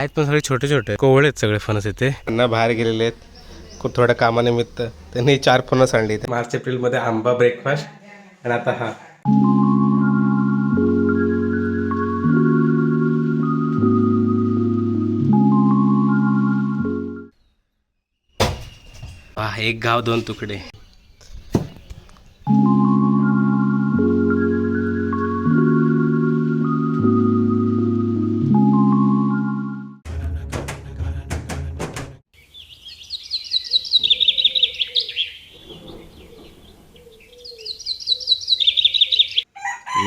आहेत पण सगळे छोटे छोटे. कोवळे आहेत सगळे फणस इथे. त्यांना बाहेर गेलेले आहेत. खूप थोड्या कामानिमित्त. त्यांनी चार फणस आणली मार्च एप्रिलमध्ये आंबा ब्रेकफास्ट आणि आता हा. वाह एक गाव दोन तुकडे.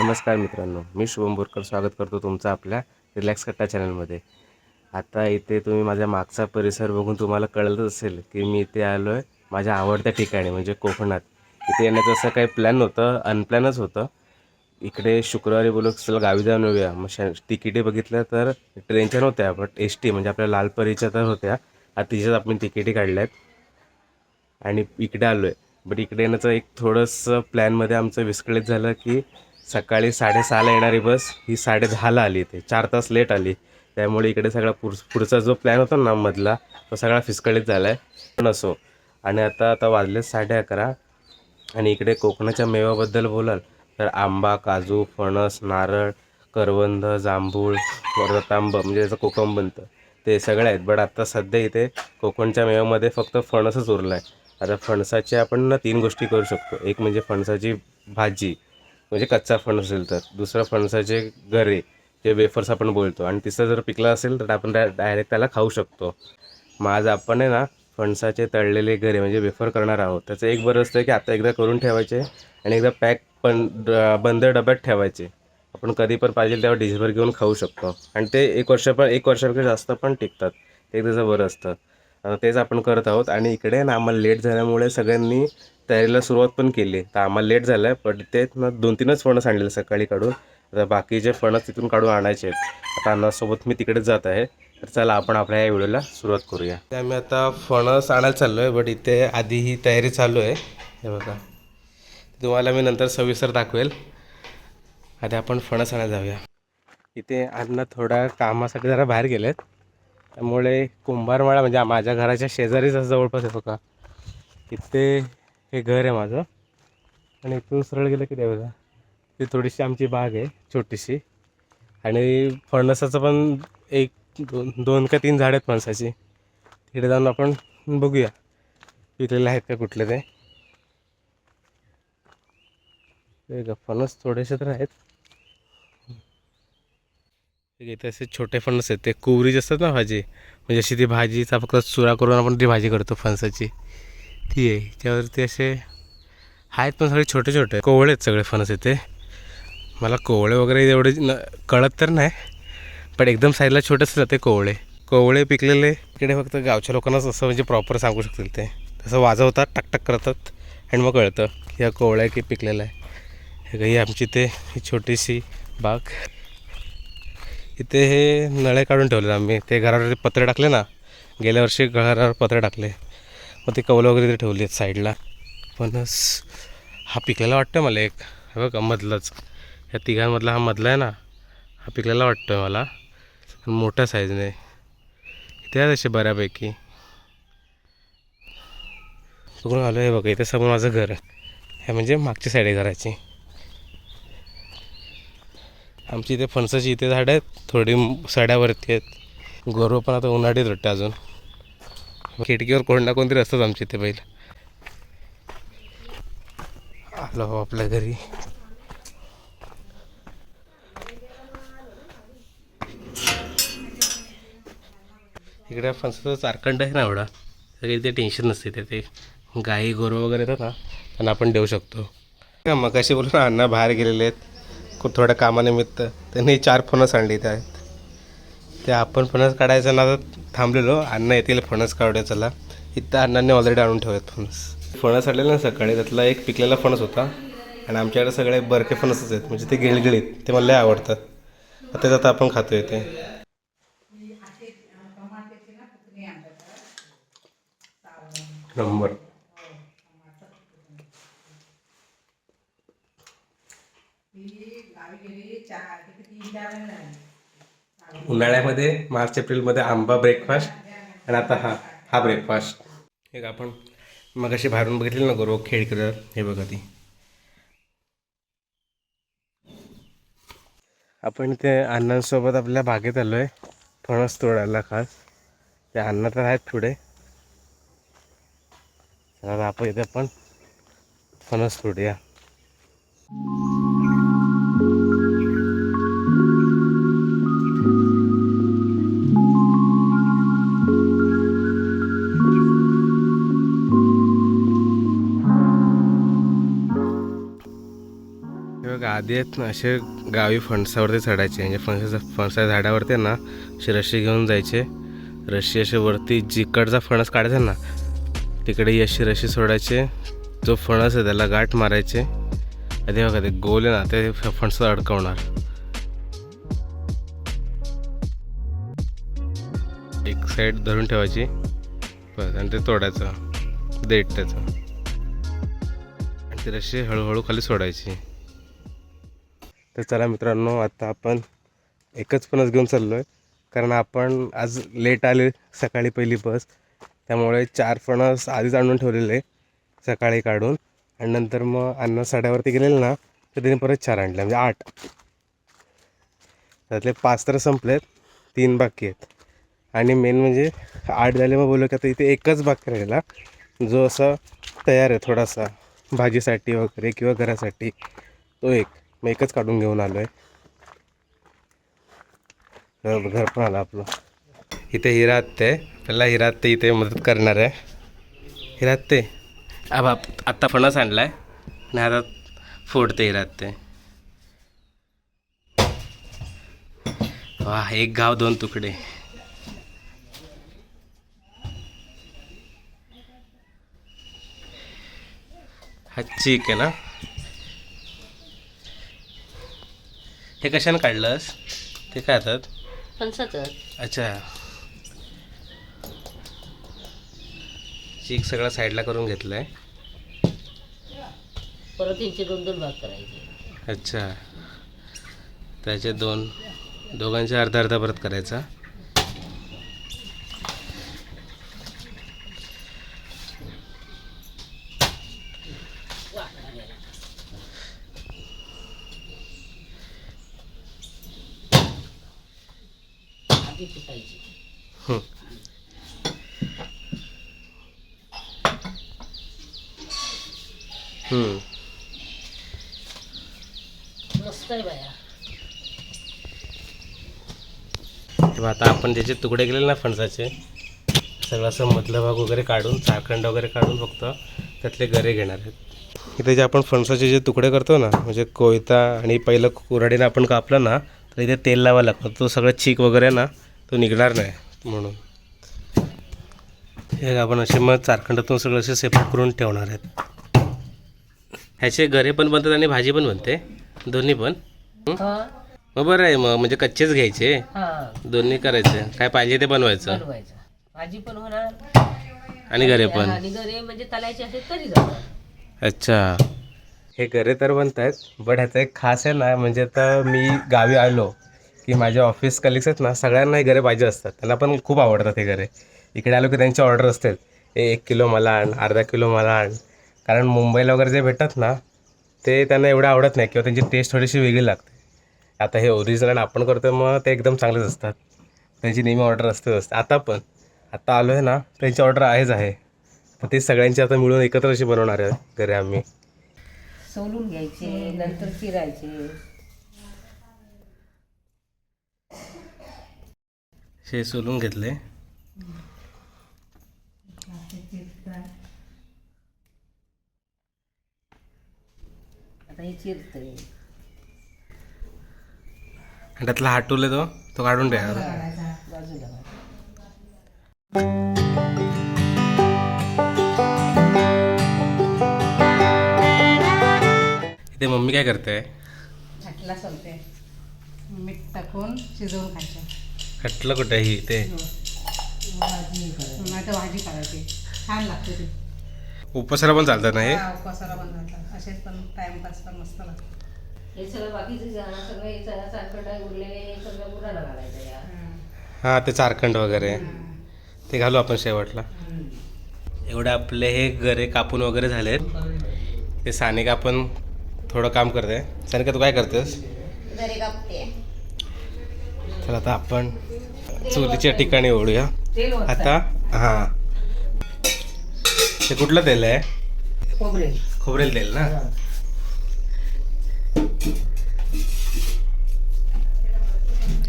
नमस्कार मित्रांनो मी शुभम बोरकर स्वागत करतो तुमचं आपल्या रिलॅक्स कट्टा चॅनलमध्ये. आता इथे तुम्ही माझ्या मागचा परिसर बघून तुम्हाला कळलंच असेल की मी इथे आलो आहे माझ्या आवडत्या ठिकाणी म्हणजे कोकणात. इथे येण्याचं असं काही प्लॅन नव्हतं अनप्लॅनच होतं. इकडे शुक्रवारी बोलू चला गावी जाऊन येऊया. मग श तिकिटे बघितल्या तर ट्रेनच्या नव्हत्या बट एस टी म्हणजे आपल्या लालपरीच्या तर होत्या. आता तिच्याच आपण तिकिटे काढल्या आहेत आणि इकडे आलो आहे बट इकडे येण्याचं एक थोडंसं प्लॅनमध्ये आमचं विस्कळीत झालं की सकाळी साडेसहाला येणारी बस ही साडे दहाला आली इथे. चार तास लेट आली. त्यामुळे इकडे सगळा पुढ पुढचा जो प्लॅन होता ना मधला तो सगळा फिसकळीत झाला आहे पण असो. आणि आता आता वाजले साडे अकरा. आणि इकडे कोकणाच्या मेवाबद्दल बोलाल तर आंबा काजू फणस नारळ करवंद जांभूळ रतांब म्हणजे त्याचं कोकम बनतं ते सगळे आहेत. बट आत्ता सध्या इथे कोकणच्या मेव्यामध्ये फक्त फणसच उरला आहे आता फणसाची आपण ना तीन गोष्टी करू शकतो. एक म्हणजे फणसाची भाजी म्हणजे कच्चा फणस असेल तर. दुसरं फणसाचे गरे जे वेफर्स आपण बोलतो. आणि तिसरं जर पिकला असेल तर आपण डायरेक्ट त्याला खाऊ शकतो. मग आज आपण आहे ना फणसाचे तळलेले गरे म्हणजे वेफर करणार आहोत. त्याचं एक बरं असतं की आता एकदा करून ठेवायचे आणि एकदा पॅक पण ड- बंद डब्यात ठेवायचे. आपण कधी पण पाहिजे तेव्हा डिशभर घेऊन खाऊ शकतो. आणि ते एक वर्ष पण एक वर्षापेक्षा जास्त पण टिकतात. ते त्याचं बरं असतं. आता तेच आपण करत आहोत. आणि इकडे ना आम्हाला लेट झाल्यामुळे सगळ्यांनी तयारीला सुरुवात पण केली. तर आम्हाला लेट झालं आहे पण ते ना दोन तीनच फणस आणलेले सकाळी काढून. आता बाकीचे फणस तिथून काढून आणायचे आहेत आता अण्णासोबत मी तिकडेच जात आहे. तर चला आपण आपल्या या व्हिडिओला सुरुवात करूया. ते आम्ही आता फणस आणायला चाललो आहे बट इथे आधी ही तयारी चालू आहे. हे बघा. तुम्हाला मी नंतर सविस्तर दाखवेल. आधी आपण फणस आणायला जाऊया. इथे अण्णा थोड्या कामासाठी जरा बाहेर गेलेत. त्यामुळे कुंभारमाळा म्हणजे माझ्या घराच्या शेजारीच जवळपास आहे बघा. इथे हे घर आहे माझं. आणि इथून सरळ गेलं की बघा. ती थोडीशी आमची बाग आहे छोटीशी. आणि फणसाचं पण एक दोन दोन का तीन झाड आहेत फणसाची. तिकडे जाऊन आपण बघूया. पिकलेले आहेत का कुठले ते. फणस थोडेसे तर आहेत. हे इथे असे छोटे फणस आहेत. ते कुवरीच असतात ना भाजी. म्हणजे अशी ती भाजीचा फक्त चुरा करून आपण ती भाजी करतो फणसाची. ती आहे. त्यावरती असे आहेत पण सगळे छोटे छोटे. कोवळे आहेत सगळे फणस येते मला कोवळे वगैरे एवढे न कळत तर नाही. पण एकदम साईडला छोटे असतात ते कोवळे. कोवळे पिकलेले इकडे फक्त गावच्या लोकांनाच असं म्हणजे प्रॉपर सांगू शकतील ते. तसं वाजवतात टकटक करतात आणि मग कळतं. या कोवळ्या की पिकलेलं आहे हे काही आमची ते ही छोटीशी बाग. इथे हे नळे काढून ठेवले आम्ही. ते घरावर पत्रे टाकले ना गेल्या वर्षी घरावर पत्रे टाकले. मग ते कवलं वगैरे ते ठेवली आहेत साईडला. फणस हा पिकलेला वाटतं मला एक. हे बघा मधलाच. ह्या तिघांमधला हा मधला आहे ना हा पिकलेला वाटतो आहे मला. मोठ्या साईजने. इथे आहे तसे बऱ्यापैकी. तिकडून आलो आहे बघा इथे समोर माझं घर. आहे हे म्हणजे मागची साईड आहे घराची. आमची इथे फणसाची इथे झाडं आहेत थोडी सड्यावरती आहेत. गोरव पण आता उन्हाळीत वाटतं अजून. खिडकीवर कोण ना कोणतरी असतात आमच्या इथे बैल. आलो हो आपल्या घरी. इकडे फणसाचं चारखंड आहे ना एवढा. सगळे ते टेन्शन नसते ते ते गाई गोरव वगैरे येतात ना त्यांना आपण देऊ शकतो. मग कशी बोलून अण्णा बाहेर गेलेले आहेत. थोड्या कामानिमित्त त्यांनी चार फणस आणले इथे आहेत ते आपण फणस काढायचं ना थांबलेलो. अण्णा येतील फणस काढूया चला इथं अण्णांनी ऑलरेडी आणून ठेवत फणस. फणस आणलेलं ना सकाळी त्यातला एक पिकलेला फणस होता. आणि आमच्याकडे सगळे बरके फणसच आहेत. म्हणजे ते गिळगिळीत ते मला लय आवडतात. तेच आता आपण खातोय ते. नंबर ती गावी गेली चार किती तीन चार महिने झाले उन्हाळ्यामध्ये मार्च एप्रिलमध्ये आंबा ब्रेकफास्ट आणि आता हा हा ब्रेकफास्ट एक आपण मग अशी बाहेरून बघितली ना गोरो खेळ करत हे बघा ती. आपण ते अण्णांसोबत आपल्या बागेत आलो आहे फणस तोडायला खास. ते अण्णा तर आहेत पुढे. आपण इथे आपण फणस तोडूया. आधी आहेत ना असे गावी फणसावरती चढायचे. म्हणजे फणसाच्या फणसा झाडावरती ना असे रशी घेऊन जायचे. रशी असे वरती जिकडचा फणस काढायचा ना तिकडे ही अशी रशी सोडायचे. जो फणस आहे त्याला गाठ मारायचे. आधी बघा ते गोल आहे ना ते फणसाला फणस अडकवणार. एक साईड धरून ठेवायची. बस आणि ते तोडायचं. देठ त्याचं आणि ती रशी हळूहळू खाली सोडायची. तर चला मित्रांनो आता आपण एकच फणस घेऊन चाललो आहे कारण आपण आज लेट आले सकाळी पहिली बस. त्यामुळे चार फणस आधीच आणून ठेवलेले सकाळी काढून. आणि नंतर मग अन्न साड्यावरती गेलेले ना तर त्याने परत चार आणले. म्हणजे आठ. त्यातले पाच तर संपलेत. तीन बाकी आहेत. आणि मेन म्हणजे आठ झाले मग बोललो की आता इथे एकच बाकी राहिला जो असा तयार आहे थोडासा भाजीसाठी वगैरे किंवा घरासाठी तो एक. मग एकच काढून घेऊन आलो आहे घर पण आलं आपलं. इथे हिरा आत्ते. पहिला हिरा आत्ते इथे मदत करणार आहे. हिरा आत्ते. अब आत्ता फणस आणला आहे आणि आता फोडते हिरा आत्ते. वा एक गाव दोन तुकडे. हा चीक आहे ना? हे कशानं काढलंस? ते काय फणसाचं. अच्छा. चीक सगळं साईडला करून घेतलं आहे परत यांचे दोन दोन भाग करायचे. अच्छा. त्याचे दोन दोघांचे अर्धा अर्धा परत करायचा. आधी फुटायची. मस्त आहे बाया. तेव्हा आता आपण त्याचे तुकडे केलेले ना फणसाचे सगळं असं मधला भाग वगैरे काढून चारखंड वगैरे काढून फक्त त्यातले गरे घेणार आहेत. इथे जे आपण फणसाचे जे तुकडे करतो ना म्हणजे कोयता आणि पहिलं कुऱ्हाडीनं आपण कापलं ना तर इथे तेल लावायला लागतं. तो सगळं चीक वगैरे ना तो निघणार नाही म्हणून. हे आपण असे मग चारखंडातून सगळं असे सेपरेट करून ठेवणार आहेत. ह्याचे गरे पण बनतात आणि भाजी पण बनते. दोन्ही पण. मग बरं आहे मग म्हणजे कच्चेच घ्यायचे. दोन्ही करायचे. काय पाहिजे ते बनवायचं. भाजी पण होणार. आणि घरे पण. घरे म्हणजे तलायचे असेल तरी जाणार अच्छा. हे घरे तर बनत आहेत बट ह्याचं एक खास आहे ना म्हणजे आता मी गावी आलो. की माझ्या ऑफिस कलिग्स आहेत ना सगळ्यांना हे घरे पाहिजे असतात. त्यांना पण खूप आवडतात हे घरे. इकडे आलो की त्यांची ऑर्डर असते ए एक किलो मला आण अर्धा किलो मला आण. कारण मुंबईला वगैरे जे भेटतात ना ते त्यांना एवढं आवडत नाही किंवा त्यांची टेस्ट थोडीशी वेगळी लागते. आता हे ओरिजिनल आपण करतो मग ते एकदम चांगलेच असतात. त्यांची नेहमी ऑर्डर असतेच असते. आता पण आता आलो आहे ना त्यांची ऑर्डर आहेच आहे. तर ते सगळ्यांची आता मिळून एकत्र अशी बनवणार आहे घरी आम्ही. सोलून घ्यायचे नंतर चिरायचे हे सोलून घेतले. हे त्यातला हाटूल तो तो काढून द्या इथे मम्मी काय करते? मीठ टाकून शिजवून खायचं. हटलं कुठे ही ते. नाही तर भाजी करायची. छान लागते ती. उपवासाला पण चालतं ना हे? हा, उपवासाला पण घालतात असेच पण टाइमपास पण मस्त लागते. हे सगळं बाकीचं झालं सगळं हे सगळं चारखंड उरलेले हे सगळं पुराणा घालायचं या. हां ते चारखंड वगैरे. ते घालू आपण शेवटला. एवढे आपले हे गरे कापून वगैरे झालेत. ते सानिका आपण थोडं काम करते. सानिका तू काय करतेस? घरी कापते तर आता आपण चुलीच्या ठिकाणी ओढूया. आता हां. ते कुठलं तेल आहे? खोबरे खोबरेल तेल ना?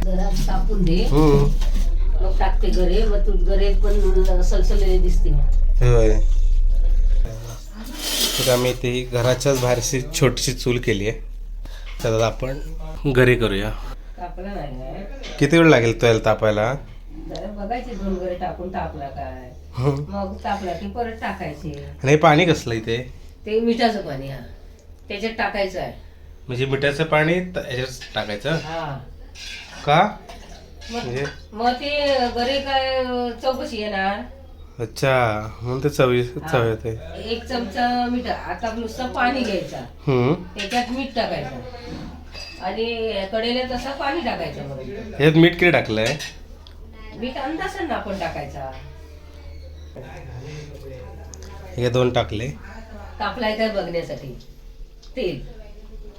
जरा कापून दे. हम्म. मग टाकते गरे मग तू गरे पण सलसलेले दिसते. होय. तर आम्ही ही घराच्याच बाहेरची छोटीशी चूल केली आहे. तर आपण घरी करूया. नाही. किती वेळ लागेल तो तापायला? जरा बघायचे दोन गरे टाकून तापला काय. हं. मग तापला की परत टाकायचे. आणि हे पाणी कसलं इथे? ते मिठाचं पाणी हा. त्याच्यात टाकायचं आहे. म्हणजे मिठाचं पाणी त- याच्यात टाकायचं? हा. का? मग म्हणजे? मग ते गरे काय चौकशी येणार. अच्छा. म्हणून ते चवी चव येते. एक चमचा मीठ आता नुसतं पाणी घ्यायचा. हम्म. त्याच्यात मीठ टाकायचं. आणि कडेला तसं पाणी टाकायचं मग ह्यात मीठ किती टाकलंय? मीठ अंदाजानं आपण टाकायचा. हे दोन टाकले. तापलाय काय बघण्यासाठी. तेल.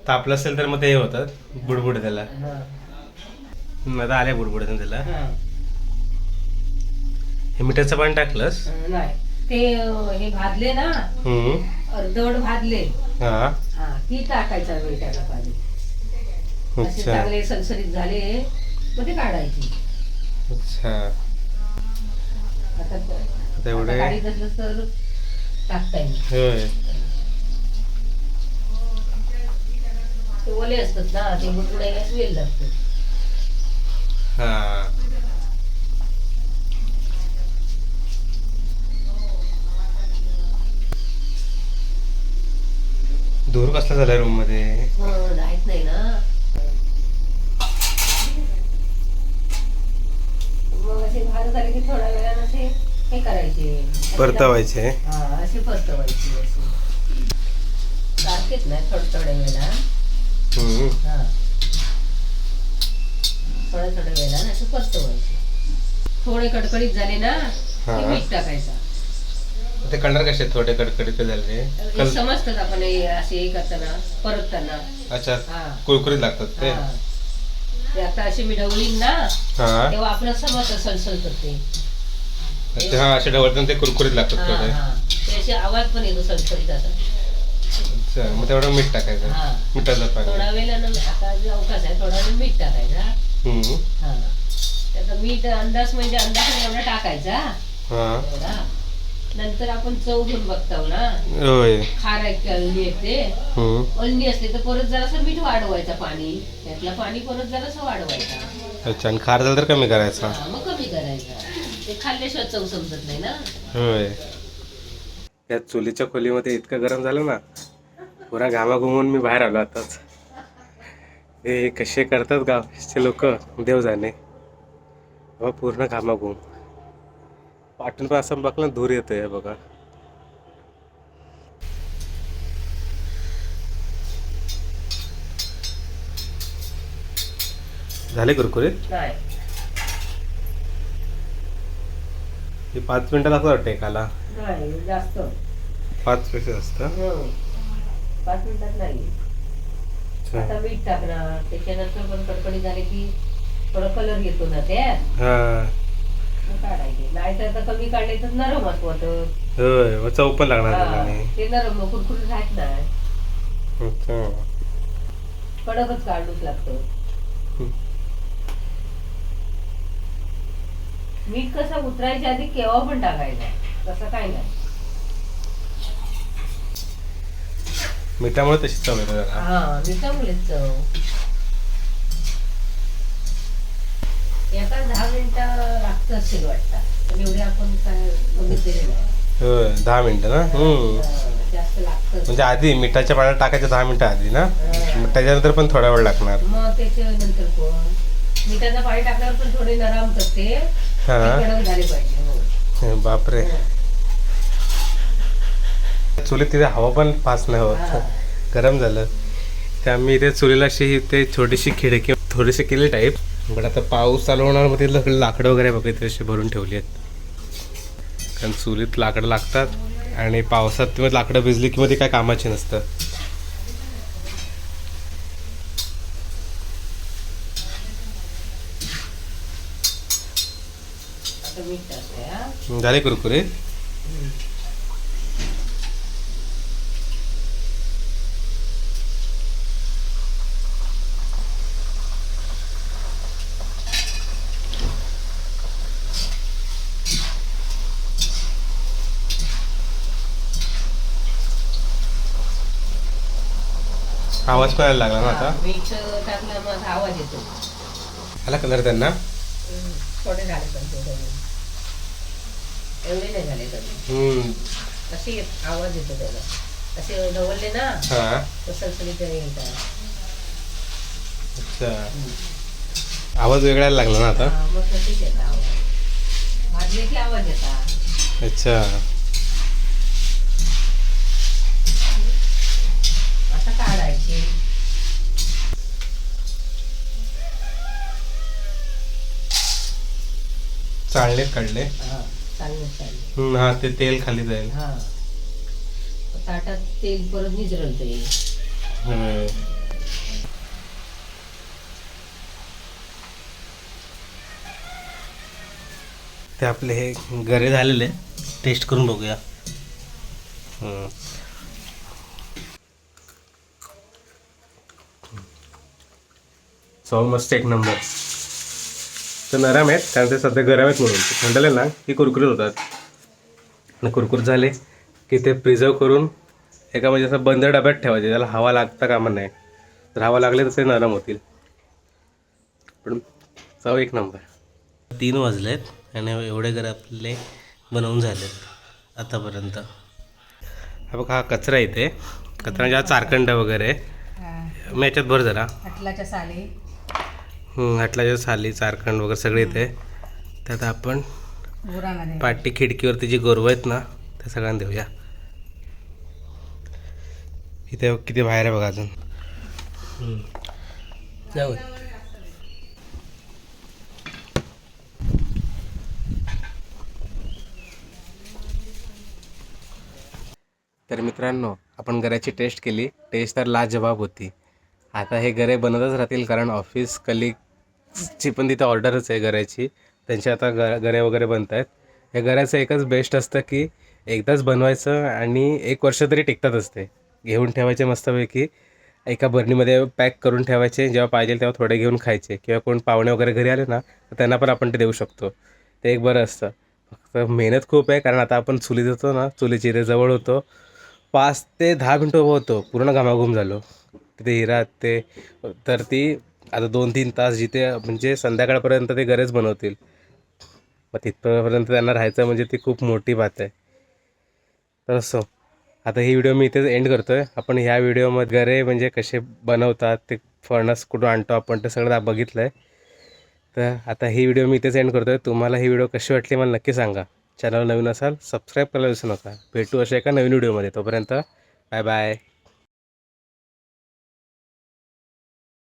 तापलं असेल तर मग ते हे होतं बुडबुड त्याला. हा, हम्म, आता आले बुडबुड त्याला. हा. हे मिठाचं पाणी टाकलंस? नाही. ते अं, हे भाजले ना हम्म. अर्धवट भाजले. हा. हा ती टाकायचा मिठाला पाणी. असे अच्छा. चांगले सलसलीत झाले मग ते काढायची. अच्छा. आता आता एवढे? तर टाकता येईल. होय. ते ओले असतात ना ते बुडबुडायला वेल लागतो. हा. धूर कसला झालाय रूममध्ये? राहत नाही ना मग असे झाले की थोड्या वेळानं असे हे करायचे. परतवायचे हा असे परतवायचे असे सारखेच नाही थोड्या थोड्या वेळा. हा. थोड्या थोड्या वेळा असे परतवायचे. थोडे कडकडीत झाले ना की हा. मीठ टाकायचं. ते कलर कसे? थोडे कडकडीत झाले हे कल- समजतात आपण हे असे हे करताना परतताना. अच्छा. हा. कुरकुरीत लागतात ते? हा. आता अशी मी ढवळीन ना हा. तेव्हा आपण समजतं सलसल करते. ते हा असे ढवळताना ते कुरकुरीत लागतात हा, थोडे. हा. ते असे आवाज पण येतो सलसलीत असा. अच्छा मग तेवढं मीठ टाकायचं. हा. मिठाचं पाणी. थोडा वेळानं आता जे अवकाश आहे थोडा वेळ मीठ टाकायचा हम्म. हा. त्याचा मीठ अंदाज म्हणजे अंदाज एवढा टाकायचा. हा. एवढा. नंतर आपण चव घेऊन बघताव ना. होय. खार अळणी येते हम्म. अळणी असते तर परत जरासं मीठ वाढवायचं पाणी. त्यातलं पाणी परत जरासं वाढवायचं. अच्छा आणि खार झालं तर कमी करायचा. हा, मग कमी करायचं. ते खाल्ल्याशिवाय चव समजत नाही ना. होय. या चुलीच्या खोलीमध्ये इतकं गरम झालं ना पुरा घामा घुमून मी बाहेर आलो आताच. हे कसे करतात गावचे लोक देव जाणे. बाबा पूर्ण घामाघूम बघलं ना धूर येतोय बघा. झाले कुरकुरीत? नाही. हे पाच मिनिटात असं वाटतं एकाला. नाही जास्त. पाच पैसे असतं हं. पाच मिनिटात नाही. अच्छा. आता मीठ टाकणार. त्याच्यानंतर पण कडकडी झाली की थोडा कलर येतो ना त्यात हा. मग नाही तर कमी काढले तर नरम होतं. होय मग चव पण लागणार त्याला नाही ते नरम कुरकुरीत राहत नाही. अच्छा. कडकच काढूच लागतं. मीठ कसं उतरायच्या आधी केव्हा पण टाकायचं तसं काय नाही. मिठामुळे तशी चव येते जरा हा मिठामुळेच चव. एका दहा मिनिटं लागत असेल वाटतं. पण एवढे आपण काय बघितलेले नाही. होय दहा मिनिटं ना? हम्म. जास्त लागतं म्हणजे आधी मिठाच्या पाण्यात टाकायचं दहा मिनिटं आधी ना? मग त्याच्यानंतर पण थोडा वेळ लागणार. मग त्याच्यानंतर पण. मिठाचं पाणी टाकल्यावर पण थोडे नरमतात ते हा. ते कडक झाले पाहिजे हो. बापरे. चुलीत तिथे हवा पण पास नाही हा. होत गरम झालं. ते आम्ही इथे चुलीला अशी इथे छोटीशी खिडकी थोडीशी केली टाईप बट आता पाऊस चालू होणार मग तिथलं सगळी लाकडं वगैरे बघा इथे अशी भरून ठेवली आहेत. कारण चुलीत लाकडं लागतात आणि पावसात किंवा लाकडं भिजली किंवा ती काय कामाची नसतं. झाले कुरकुरे आवाज कळायला लागला ना आता? मीठ टाकलं मग आवाज येतो. आला कलर त्यांना? थोडे झाले पण. एवढे नाही झाले. असे आवाज येतो त्याला. असे ढवळले ना हा. तर येतात. अच्छा. आवाज वेगळा लागला ना आता? मग येतात भाजले की आवाज येतात. अच्छा आता काढायचे चालले काढले. हा चांगले हम्म, हा ते तेल खाली जाईल. हा. ताटात तेल परत निजरल ते. होय. ते आपले हे गरे झालेले टेस्ट करून बघूया. हम्म. चव मस्त एक नंबर तर नरम आहेत कारण ते सध्या गरम आहेत म्हणून. थंडले ना की कुरकुरीत होतात. आणि कुरकुरीत झाले की ते प्रिझर्व करून एका म्हणजे असं बंद डब्यात ठेवायचे त्याला हवा लागता कामा नाही तर हवा लागले तर ते नरम होतील. पण चव एक नंबर तीन वाजलेत आणि एवढे घर आपले बनवून झालेत आतापर्यंत. हा बघा हा कचरा इथे. कचरा म्हणजे चारखंड वगैरे. मग याच्यात भर जरा. साली. हाटलाच्या साली चारखंड वगैरे सगळे इथे. त्यात आपण पाटी खिडकीवरती जी गोरवं आहेत ना त्या सगळ्यांना देऊया. इथे किती बाहेर आहे बघा अजून. जाऊ. तर मित्रांनो आपण गऱ्याची टेस्ट केली. टेस्ट तर लाजवाब होती. आता हे गरे बनतच राहतील कारण ऑफिस ची पण तिथं ऑर्डरच आहे गऱ्याची त्यांचे आता ग गरे वगैरे बनत आहेत या गऱ्याचं एकच बेस्ट असतं की एकदाच बनवायचं आणि एक वर्ष तरी टिकतातच ते घेऊन ठेवायचे मस्तपैकी. एका बरणीमध्ये पॅक करून ठेवायचे. जेव्हा पाहिजे तेव्हा थोडे घेऊन खायचे. किंवा कोण पाहुणे वगैरे घरी आले ना तर त्यांना पण आपण ते देऊ शकतो. ते एक बरं असतं. फक्त मेहनत खूप आहे कारण आता आपण चुलीत होतो ना चुलीची इथे जवळ होतो. पाच ते दहा मिनटं उभं होतो. पूर्ण घामाघूम झालो. तिथे हिरात ते तर ती आता दोन तीन तास जिथे म्हणजे संध्याकाळपर्यंत ते गरज बनवतील. मग तिथपर्यंत त्यांना राहायचं म्हणजे ती खूप मोठी बात आहे. तर असो. आता ही व्हिडिओ मी इथेच एंड करतो आहे आपण ह्या व्हिडिओमध्ये गरे म्हणजे कसे बनवतात ते फणस कुठून आणतो आपण ते सगळं बघितलं आहे तर आता ही व्हिडिओ मी इथेच एंड करतो आहे तुम्हाला ही व्हिडिओ कशी वाटली मला नक्की सांगा. चॅनल नवीन असाल सबस्क्राईब करायला विसरू नका. भेटू अशा एका नवीन व्हिडिओमध्ये. तोपर्यंत बाय बाय